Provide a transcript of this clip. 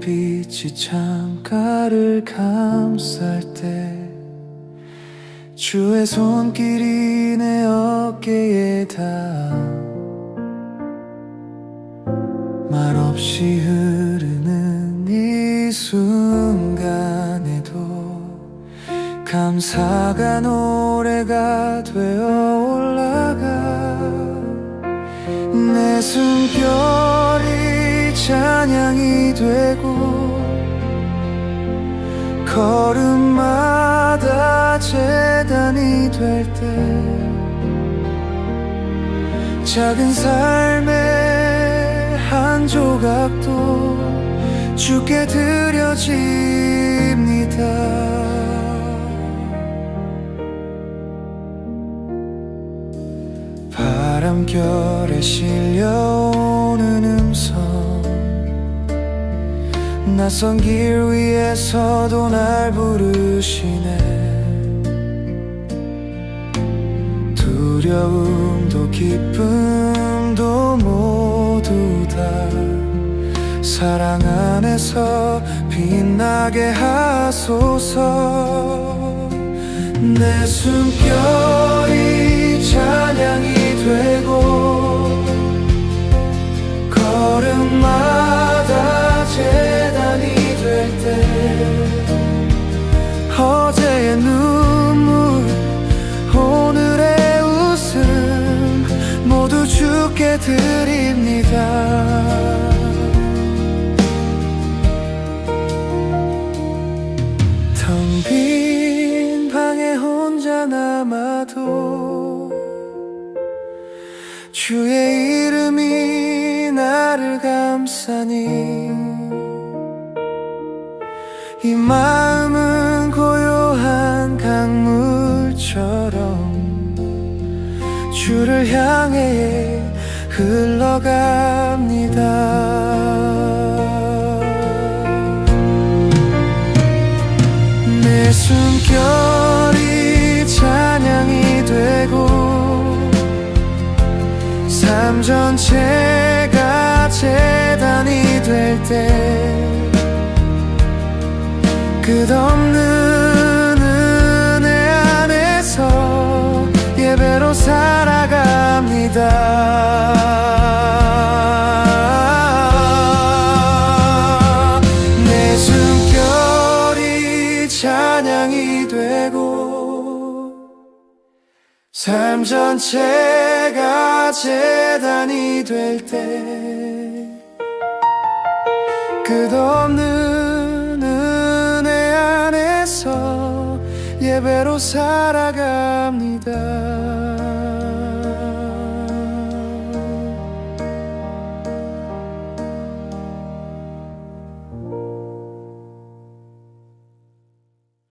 빛이 창가를 감쌀 때 주의 손길이 내 어깨에 닿아 말없이 흐르는 이 순간에도 감사가 노래가 되어 올라가 내 숨결이 찬양이 되고 걸음마다 재단이 될 때 작은 삶의 한 조각도 주께 드려집니다. 바람결에 실려오는 음성 낯선 길 위에서도 날 부르시네. 두려움도 기쁨도 모두 다 사랑 안에서 빛나게 하소서. 내 숨결 주께 드립니다. 텅 빈 방에 혼자 남아도 주의 이름이 나를 감싸니 이 마음은 고요한 강물처럼 주를 향해 흘러갑니다. 내 숨결이 찬양이 되고 삶 전체가 재단이 될 때 끝없는 살아갑니다. 내 숨결이 찬양이 되고 삶 전체가 재단이 될 때 끝없는 은혜 안에서 예배로 살아갑니다